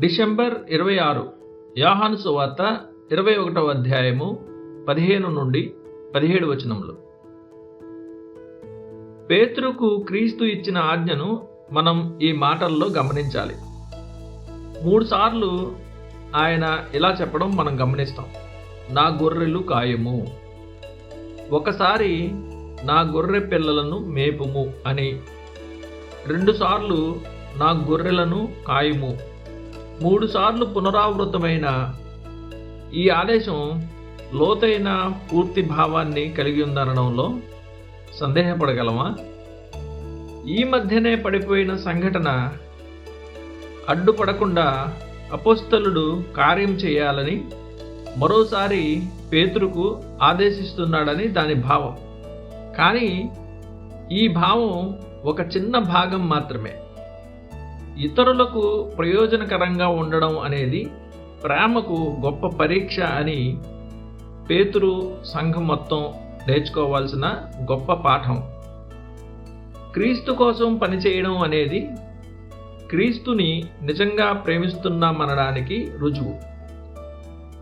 December ఇరవై ఆరు యాహాను సువార్త ఇరవై ఒకటవ అధ్యాయము పదిహేను నుండి పదిహేడు వచనములు. పేతురుకు క్రీస్తు ఇచ్చిన ఆజ్ఞను మనం ఈ మాటల్లో గమనించాలి. మూడుసార్లు ఆయన ఇలా చెప్పడం మనం గమనిస్తాం. నా గొర్రెలు కాయము. ఒకసారి నా గొర్రె పిల్లలను మేపుము అని. రెండుసార్లు నా గొర్రెలను కాయము. మూడుసార్లు పునరావృతమైన ఈ ఆదేశం లోతైన పూర్తి భావాన్ని కలిగి ఉందనడంలో సందేహపడగలమా? ఈ మధ్యనే పడిపోయిన సంఘటన అడ్డుపడకుండా అపోస్తలుడు కార్యం చేయాలని మరోసారి పేతురుకు ఆదేశిస్తున్నాడని దాని భావం. కానీ ఈ భావం ఒక చిన్న భాగం మాత్రమే. ఇతరులకు ప్రయోజనకరంగా ఉండడం అనేది ప్రేమకు గొప్ప పరీక్ష అని పేతురు సంఘం మొత్తం నేర్చుకోవాల్సిన గొప్ప పాఠం. క్రీస్తు కోసం పనిచేయడం అనేది క్రీస్తుని నిజంగా ప్రేమిస్తున్నామనడానికి రుజువు.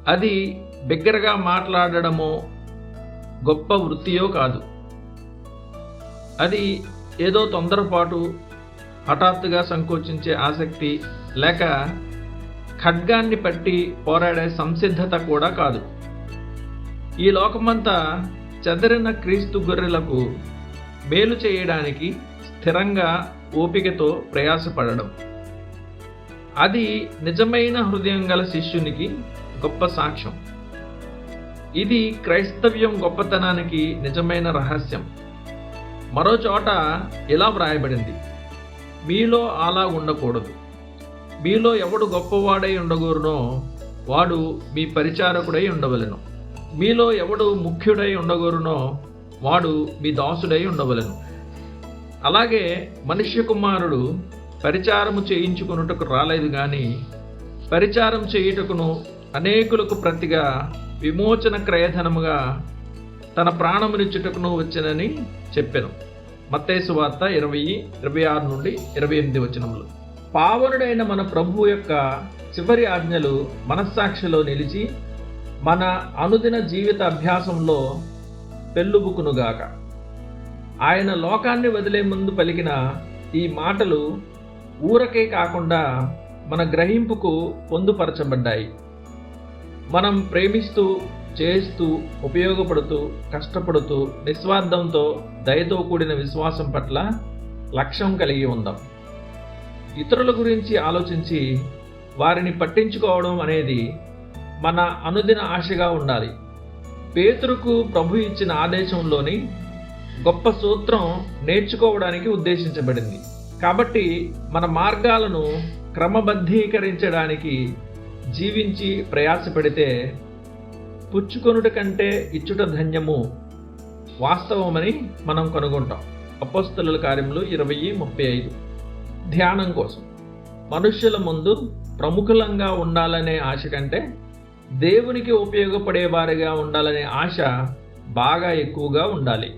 అది బిగ్గరగా మాట్లాడడమో గొప్ప వృత్తియో కాదు. అది ఏదో తొందరపాటు హఠాత్తుగా సంకోచించే ఆసక్తి లేక ఖడ్గాన్ని పట్టి పోరాడే సంసిద్ధత కూడా కాదు. ఈ లోకమంతా చెదరిన క్రీస్తు గొర్రెలకు మేలు చేయడానికి స్థిరంగా ఓపికతో ప్రయాసపడడం. అది నిజమైన హృదయం గల శిష్యునికి గొప్ప సాక్ష్యం. ఇది క్రైస్తవ్యం గొప్పతనానికి నిజమైన రహస్యం. మరో చోట ఇలా వ్రాయబడింది. మీలో అలా ఉండకూడదు. మీలో ఎవడు గొప్పవాడై ఉండగోరునో వాడు మీ పరిచారకుడై ఉండవలను. మీలో ఎవడు ముఖ్యుడై ఉండగోరునో వాడు మీ దాసుడై ఉండవలెను. అలాగే మనుష్య కుమారుడు పరిచారము చేయించుకున్నటకు రాలేదు కానీ పరిచారం చేయుటకును అనేకులకు ప్రతిగా విమోచన క్రయధనముగా తన ప్రాణమునిచ్చుటకును వచ్చనని చెప్పాను. మత్తేసు వార్త ఇరవై ఇరవై ఆరు నుండి ఇరవై ఎనిమిది వచనములు. పావనుడైన మన ప్రభు యొక్క చివరి ఆజ్ఞలు మనస్సాక్షిలో నిలిచి మన అనుదిన జీవిత అభ్యాసంలో పెళ్ళుబుకునుగాక ఆయన లోకాన్ని వదిలే ముందు పలికిన ఈ మాటలు ఊరకే కాకుండా మన గ్రహింపుకు పొందుపరచబడ్డాయి. మనం ప్రేమిస్తూ చేస్తూ ఉపయోగపడుతూ కష్టపడుతూ నిస్వార్థంతో దయతో కూడిన విశ్వాసం పట్ల లక్ష్యం కలిగి ఉందాం ఇతరుల గురించి ఆలోచించి వారిని పట్టించుకోవడం అనేది మన అనుదిన ఆశగా ఉండాలి. పేతురుకు ప్రభు ఇచ్చిన ఆదేశంలోని గొప్ప సూత్రం నేర్చుకోవడానికి ఉద్దేశించబడింది. కాబట్టి మన మార్గాలను క్రమబద్ధీకరించడానికి జీవించి ప్రయాసపడితే పుచ్చుకొనుట కంటే ఇచ్చుట ధన్యము వాస్తవమని మనం కనుగొంటాం. అపస్తుల కార్యములు ఇరవై ముప్పై ఐదు. ధ్యానం కోసం. మనుష్యుల ముందు ప్రముఖులంగా ఉండాలనే ఆశ కంటే దేవునికి ఉపయోగపడేవారిగా ఉండాలనే ఆశ బాగా ఎక్కువగా ఉండాలి.